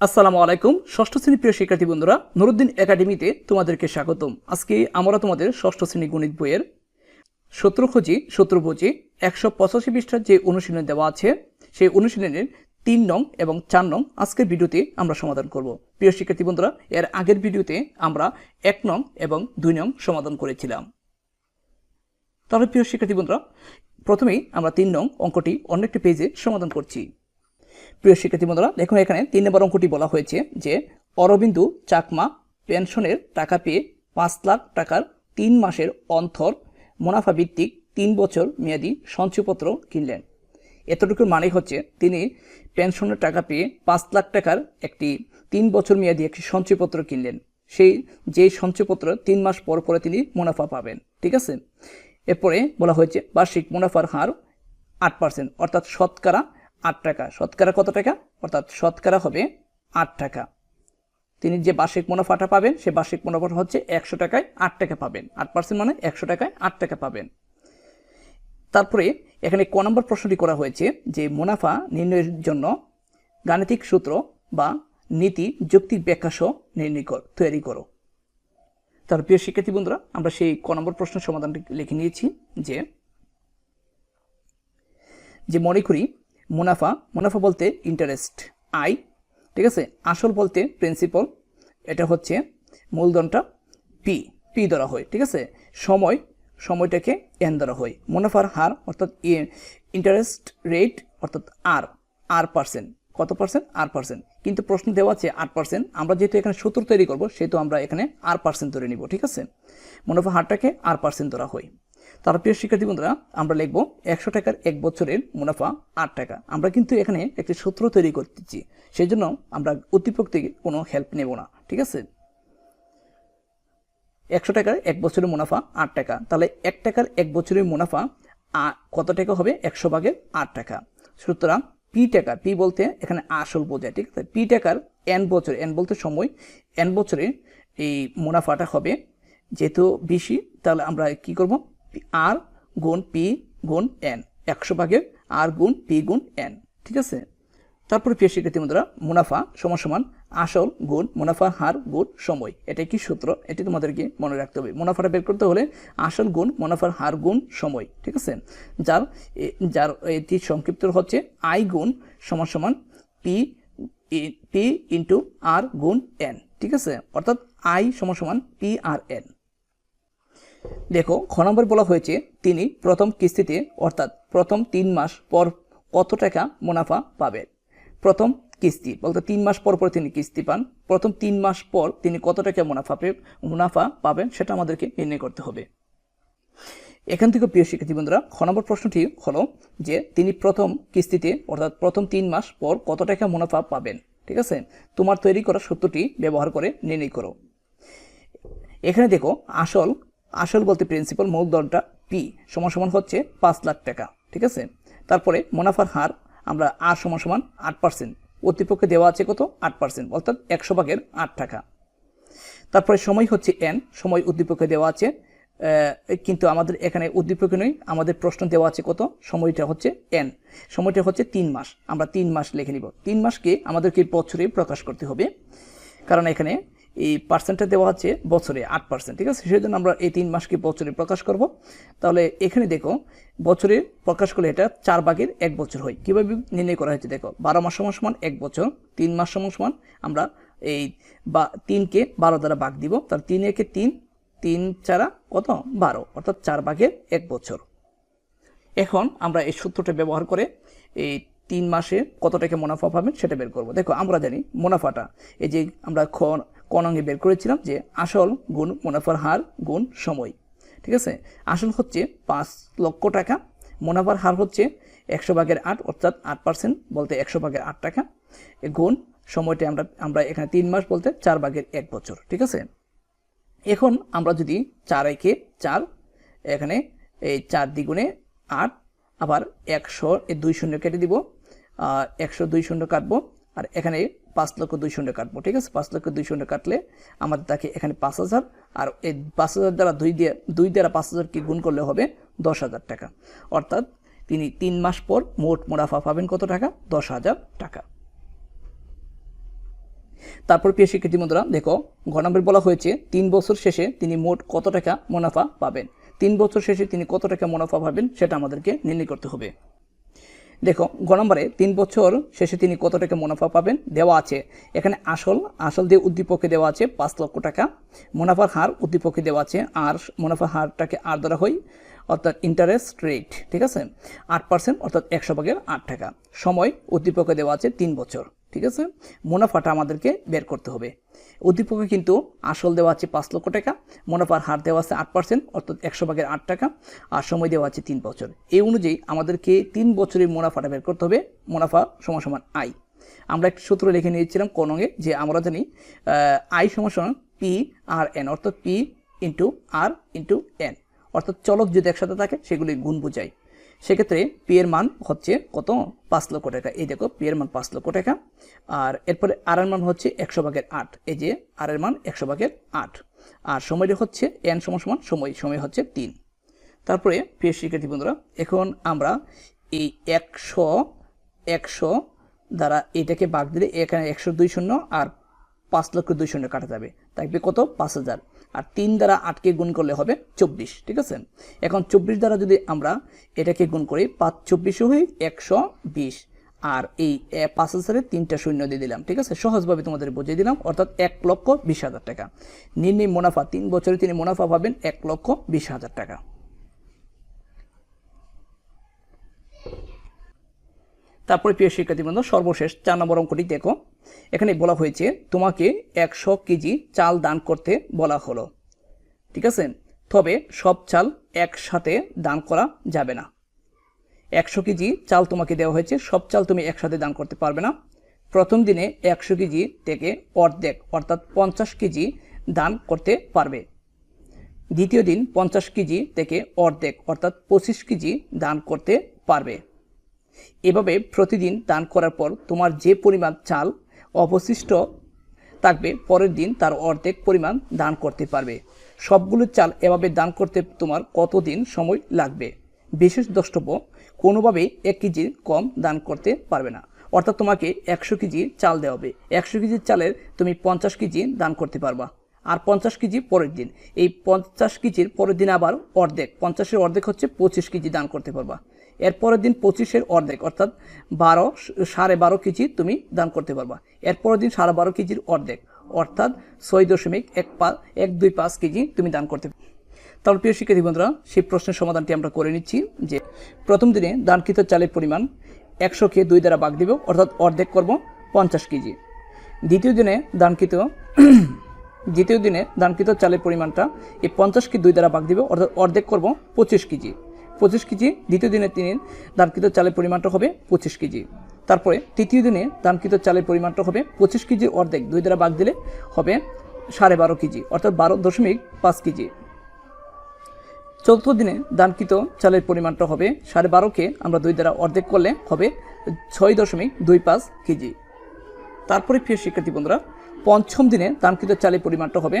আসসালামু আলাইকুম, ষষ্ঠ শ্রেণি প্রিয় শিক্ষার্থী বন্ধুরা, নুরুদ্দিন একাডেমিতে তোমাদেরকে স্বাগতম। আজকে আমরা তোমাদের ষষ্ঠ শ্রেণি গণিত বইয়ের সূত্র খোঁজি একশো পঁচাশি পৃষ্ঠার যে অনুশীলন দেওয়া আছে, সেই অনুশীলনের তিন নং এবং চার নং আজকের ভিডিওতে আমরা সমাধান করব। প্রিয় শিক্ষার্থী বন্ধুরা, এর আগের ভিডিওতে আমরা এক নং এবং দুই নং সমাধান করেছিলাম। তাহলে প্রিয় শিক্ষার্থী বন্ধুরা, প্রথমেই আমরা তিন নং অঙ্কটি অন্য একটি পেজে সমাধান করছি। প্রিয় শিক্ষার্থী বন্ধুরা, দেখুন এখানে তিন নম্বর অঙ্কটি বলা হয়েছে যে অরবিন্দু চাকমা পেনশনের টাকা পেয়ে পাঁচ লাখ টাকার তিন মাসের অন্তর মুনাফা ভিত্তিক তিন বছর মেয়াদি সঞ্চয়পত্র কিনলেন। এতটুকুর মানে হচ্ছে তিনি পেনশনের টাকা পেয়ে পাঁচ লাখ টাকার একটি তিন বছর মেয়াদি একটি সঞ্চয়পত্র কিনলেন। সেই যেই সঞ্চয়পত্র তিন মাস পর পরে তিনি মুনাফা পাবেন, ঠিক আছে? এরপরে বলা হয়েছে বার্ষিক মুনাফার হার আট পার্সেন্ট, অর্থাৎ শতকরা আট টাকা। শতকরা কত টাকা? অর্থাৎ শতকরা হবে আট টাকা। তিনি যে বার্ষিক মুনাফাটা পাবেন, সে বার্ষিক মুনাফাটা হচ্ছে একশো টাকায় আট টাকা পাবেন। আট পার্সেন্ট মানে একশো টাকায় আট টাকা পাবেন। তারপরে এখানে ক নম্বর প্রশ্নটি করা হয়েছে যে মুনাফা নির্ণয়ের জন্য গাণিতিক সূত্র বা নীতি যুক্তিক ব্যাখ্যা সহ নির্ণয় কর, তৈরি করো। তার প্রিয় শিক্ষার্থী বন্ধুরা, আমরা সেই ক নম্বর প্রশ্নের সমাধানটি লিখে নিয়েছি যে যে মনে করি মুনাফা মুনাফা বলতে ইন্টারেস্ট আই ঠিক আছে? আসল বলতে প্রিন্সিপাল এটা হচ্ছে মূলধনটা পি পি ধরা হয়, ঠিক আছে? সময়, সময়টাকে এন ধরা হয়। মুনাফার হার অর্থাৎ ইন্টারেস্ট রেট অর্থাৎ আর আর পার্সেন্ট কত পার্সেন্ট আর পার্সেন্ট কিন্তু প্রশ্ন দেওয়া আছে আট পার্সেন্ট আমরা যেহেতু এখানে সূত্র তৈরি করব, সেহেতু আমরা এখানে আর পার্সেন্ট ধরে নিব, ঠিক আছে? মুনাফা হারটাকে আর পার্সেন্ট ধরা হয়। তার প্রিয় শিক্ষার্থী বন্ধুরা, আমরা লিখব একশো টাকার এক বছরের মুনাফা আট টাকা। আমরা কিন্তু এখানে একটি সূত্র তৈরি করতেছি। সেই জন্য আমরা থেকে কোনো হেল্প নেব না, ঠিক আছে? একশো টাকার এক বছরের মুনাফা আট টাকা। তাহলে এক টাকার এক বছরের মুনাফা কত টাকা হবে? একশো ভাগের আট টাকা। সুতরাং পি টাকা পি বলতে এখানে আসল বোঝায়, ঠিক আছে? পি টাকার এন বছর এন বলতে সময় এন বছরে এই মুনাফাটা হবে যেহেতু বেশি, তাহলে আমরা কি করব? আর গুণ পি গুণ এন একশো ভাগের আর গুণ পি গুণ এন ঠিক আছে? তারপরে প্রিয় শিক্ষার্থী বন্ধুরা, মুনাফা সমান সমান আসল গুণ মুনাফার হার গুণ সময়, এটাই কি সূত্র? এটি তোমাদেরকে মনে রাখতে হবে। মুনাফাটা বের করতে হলে আসল গুণ মুনাফার হার গুণ সময়, ঠিক আছে? যার যার এটি সংক্ষিপ্ত হচ্ছে আই গুণ সমান সমান পি পি ইন্টু আর গুণ এন ঠিক আছে? অর্থাৎ আই সমান সমান পি আর এন দেখো, খ নম্বর বলা হয়েছে, তিনি প্রথম কিস্তিতে, অর্থাৎ প্রথম তিন মাস পর কত টাকা মুনাফা পাবেন প্রথম কিস্তি, বলতে তিন মাস পর পর তিনি কিস্তি পান, প্রথম তিন মাস পর তিনি কত টাকা মুনাফা মুনাফা পাবেন সেটা আমাদেরকে নির্ণয় করতে হবে। এখান থেকে প্রিয় শিক্ষার্থী বন্ধুরা, খ নম্বর প্রশ্নটি হলো যে, তিনি প্রথম কিস্তিতে, অর্থাৎ প্রথম তিন মাস পর কত টাকা মুনাফা পাবেন? ঠিক আছে? তোমার তৈরি করা সূত্রটি ব্যবহার করে নির্ণয় করো। এখানে দেখো, আসল আসল বলতে প্রিন্সিপাল মূলধনটা পি সমান সমান হচ্ছে পাঁচ লাখ টাকা, ঠিক আছে? তারপরে মুনাফার হার আমরা আর সমান সমান আট পার্সেন্ট কর্তৃপক্ষে দেওয়া আছে কত? আট পার্সেন্ট অর্থাৎ একশো ভাগের আট টাকা। তারপরে সময় হচ্ছে এন সময় উদ্দীপকে দেওয়া আছে কিন্তু আমাদের এখানে উদ্দীপকে নয়, আমাদের প্রশ্ন দেওয়া আছে কত? সময়টা হচ্ছে এন সময়টা হচ্ছে তিন মাস, আমরা তিন মাস লিখে নিব। তিন মাসকে আমাদেরকে বছরে প্রকাশ করতে হবে, কারণ এখানে এই পার্সেন্টটা দেওয়া আছে বছরে আট পার্সেন্ট ঠিক আছে? সেই জন্য আমরা এই তিন মাসকে বছরে প্রকাশ করব। তাহলে এখানে দেখো, বছরে প্রকাশ করলে এটা চার ভাগের এক বছর হয়। কীভাবে নির্ণয় করা হয়েছে দেখো, বারো মাস সমান সমান এক বছর, তিন মাস সমান সমান আমরা এই বা তিনকে বারো দ্বারা ভাগ দিব। তার তিন একে তিন তিন চারা কত? বারো, অর্থাৎ চার ভাগের এক বছর। এখন আমরা এই সূত্রটা ব্যবহার করে এই তিন মাসে কত টাকা মুনাফা পাবেন সেটা বের করব। দেখো, আমরা জানি মুনাফাটা, এই যে আমরা খ কনঙ্গে বের করেছিলাম যে আসল গুণ মুনাফার হার গুণ সময়। ঠিক আছে? আসল হচ্ছে পাঁচ লক্ষ টাকা, মুনাফার হার হচ্ছে একশো ভাগের আট, অর্থাৎ আট পার্সেন্ট বলতে একশো ভাগের আট টাকা। গুণ সময়টা আমরা আমরা এখানে তিন মাস বলতে চার ভাগের এক বছর। ঠিক আছে? এখন আমরা যদি চার একে চার, এখানে এই চার দ্বিগুণে আট, আবার একশো দুই শূন্য কেটে দিব একশো দুই শূন্য কাটবো, আর এখানে পাঁচ লক্ষ দুই শূন্য কাটবো, ঠিক আছে? পাঁচ লক্ষ দুই শূন্য কাটলে আমাদের তাকে এখানে পাঁচ হাজার, আর এই পাঁচ হাজার দ্বারা দুই দিয়ে, দুই দ্বারা পাঁচ হাজারকে গুণ করলে হবে? দশ হাজার টাকা। অর্থাৎ তিনি তিন মাস পর মোট মুনাফা পাবেন কত টাকা? দশ হাজার টাকা। তারপর প্রিয় শিক্ষার্থী বন্ধুরা, দেখো, ঘ নম্বর বলা হয়েছে, তিন বছর শেষে তিনি মোট কত টাকা মুনাফা পাবেন? তিন বছর শেষে তিনি কত টাকা মুনাফা পাবেন? সেটা আমাদেরকে নির্ণয় করতে হবে। দেখো, গ নম্বরে তিন বছর শেষে তিনি কত টাকা মুনাফা পাবেন? দেওয়া আছে। এখানে আসল আসল দিয়ে উদ্দীপকে দেওয়া আছে পাঁচ লক্ষ টাকা। মুনাফার হার উদ্দীপকে দেওয়া আছে, আর মুনাফার হারটাকে আর ধরা হয় অর্থাৎ ইন্টারেস্ট রেট ঠিক আছে? আট পার্সেন্ট অর্থাৎ একশো ভাগের আট টাকা। সময় উদ্দীপকে দেওয়া আছে তিন বছর। ঠিক আছে? মুনাফাটা আমাদেরকে বের করতে হবে। উদ্দীপকে কিন্তু আসল দেওয়া আছে পাঁচ লক্ষ টাকা, মুনাফার হার দেওয়া আছে আট পার্সেন্ট অর্থাৎ একশো ভাগের আট টাকা, আর সময় দেওয়া আছে তিন বছর। এই অনুযায়ী আমাদেরকে তিন বছরের মুনাফাটা বের করতে হবে, মুনাফা সমান আই আমরা একটি সূত্র লিখে নিয়েছিলাম কোনঙে যে আমরা জানি আই সমান সমান পি আর এন অর্থাৎ P into R into N অর্থাৎ চলক যদি একসাথে থাকে, সেগুলি গুণ বোঝায়। সেক্ষেত্রে পি এর মান হচ্ছে কত? পাঁচ লক্ষ টাকা। এই দেখো পি এর মান পাঁচ লক্ষ টাকা। আর এরপরে আর এর মান হচ্ছে একশো ভাগের আট। এই যে আর এর মান একশো ভাগের আট। আর সময়টা হচ্ছে এন সমান সমান সময়। সময় হচ্ছে তিন। তারপরে প্রিয় শিক্ষার্থী বন্ধুরা, এখন আমরা এই একশো একশো দ্বারা এটাকে বাগ দিলে এখানে একশো দুই শূন্য আর পাঁচ লক্ষ দুই শূন্য কাটা যাবে। থাকবে কত? পাঁচ হাজার। আর তিন দ্বারা আটকে গুণ করলে হবে চব্বিশ, ঠিক আছে? এখন চব্বিশ দ্বারা যদি আমরা এটাকে গুণ করি, পাঁচ চব্বিশে হয়ে একশো বিশ। আর এই পাঁচ হাজারের তিনটা শূন্য দিয়ে দিলাম, ঠিক আছে? সহজভাবে তোমাদের বুঝিয়ে দিলাম, অর্থাৎ এক লক্ষ বিশ হাজার টাকা। নির্ণয় মুনাফা, তিন বছরে তিনি মুনাফা পাবেন এক লক্ষ বিশ হাজার টাকা। তারপরে প্রিয় শিক্ষার্থী বন্ধু, সর্বশেষ চার নম্বর অঙ্কটি দেখো। এখানে বলা হয়েছে, তোমাকে একশো কেজি চাল দান করতে বলা হলো। ঠিক আছে? তবে সব চাল একসাথে দান করা যাবে না। একশো কেজি চাল তোমাকে দেওয়া হয়েছে, সব চাল তুমি একসাথে দান করতে পারবে না। প্রথম দিনে একশো কেজি থেকে অর্ধেক, অর্থাৎ পঞ্চাশ কেজি দান করতে পারবে। দ্বিতীয় দিন পঞ্চাশ কেজি থেকে অর্ধেক, অর্থাৎ পঁচিশ কেজি দান করতে পারবে। এভাবে প্রতিদিন দান করার পর তোমার যে পরিমাণ চাল অবশিষ্ট থাকবে, পরের দিন তার অর্ধেক পরিমাণ দান করতে পারবে। সবগুলো চাল এভাবে দান করতে তোমার কতদিন সময় লাগবে? বিশেষ দ্রষ্টব্য, কোনোভাবেই এক কেজির কম দান করতে পারবে না। অর্থাৎ তোমাকে একশো কেজি চাল দেওয়া হবে। একশো কেজির চালের তুমি পঞ্চাশ কেজি দান করতে পারবা। আর পঞ্চাশ কেজি পরের দিন। এই পঞ্চাশ কেজির পরের দিন আবার অর্ধেক। পঞ্চাশের অর্ধেক হচ্ছে পঁচিশ কেজি দান করতে পারবা। এর পরের দিন পঁচিশের অর্ধেক, অর্থাৎ বারো, সাড়ে বারো কেজি তুমি দান করতে পারবা। এর পরের দিন সাড়ে বারো কেজির অর্ধেক, অর্থাৎ ছয় দশমিক এক পাঁচ এক দুই পাঁচ কেজি তুমি দান করতে তাহলে প্রিয় শিক্ষার্থী বন্ধুরা, সেই প্রশ্নের সমাধানটি আমরা করে নিচ্ছি যে প্রথম দিনে দানকৃত চালের পরিমাণ একশো একশোকে দুই দ্বারা বাগ দিব, অর্থাৎ অর্ধেক করব পঞ্চাশ কেজি। দ্বিতীয় দিনে দানকৃত দ্বিতীয় দিনে দানকৃত চালের পরিমাণটা এই পঞ্চাশ পঞ্চাশকে দুই দ্বারা ভাগ দিব, অর্থাৎ অর্ধেক করব পঁচিশ কেজি। পঁচিশ কেজি দ্বিতীয় দিনে তিনি দানকৃত চালের পরিমাণটা হবে পঁচিশ কেজি। তারপরে তৃতীয় দিনে দানকৃত চালের পরিমাণটা হবে পঁচিশ কেজির অর্ধেক, দুই দ্বারা ভাগ দিলে হবে সাড়ে বারো কেজি, অর্থাৎ বারো দশমিক পাঁচ কেজি। চতুর্থ দিনে দানকৃত চালের পরিমাণটা হবে সাড়ে বারোকে আমরা দুই দ্বারা অর্ধেক করলে হবে ছয় দশমিক দুই পাঁচ কেজি। তারপরে প্রিয় শিক্ষার্থী বন্ধুরা পঞ্চম দিনে দানকৃত চালের পরিমাণটা হবে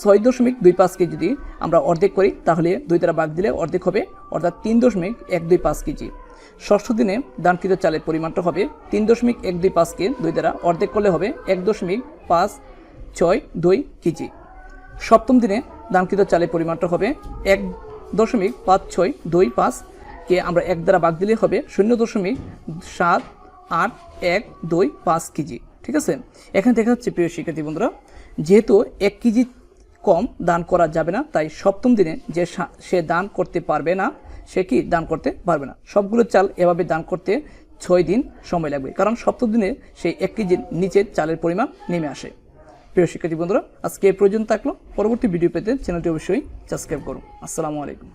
ছয় দশমিক দুই পাঁচ কেজি। যদি আমরা অর্ধেক করি, তাহলে দুই দ্বারা বাদ দিলে অর্ধেক হবে, অর্থাৎ তিন দশমিক এক দুই পাঁচ কেজি। ষষ্ঠ দিনে দানকৃত চালের পরিমাণটা হবে তিন দশমিক এক দুই পাঁচকে দুই দ্বারা অর্ধেক করলে হবে এক দশমিক পাঁচ ছয় দুই কেজি। সপ্তম দিনে দানকৃত চালের পরিমাণটা হবে এক দশমিক পাঁচ ছয় দুই পাঁচকে আমরা এক দ্বারা বাদ দিলে হবে শূন্য দশমিক সাত আট এক দুই পাঁচ কেজি। ঠিক আছে? এখানে দেখা যাচ্ছে প্রিয় শিক্ষার্থী বন্ধুরা, যেহেতু এক কেজি কম দান করা যাবে না, তাই সপ্তম দিনে যে সে দান করতে পারবে না, সে কি দান করতে পারবে না? সবগুলো চাল এভাবে দান করতে ছয় দিন সময় লাগবে, কারণ সপ্তম দিনে সেই এক কেজির নিচের চালের পরিমাণ নেমে আসে। প্রিয় শিক্ষার্থী বন্ধুরা, আজকে এই প্রয়োজন থাকল। পরবর্তী ভিডিও পেতে চ্যানেলটি অবশ্যই সাবস্ক্রাইব করুন আসসালামু আলাইকুম।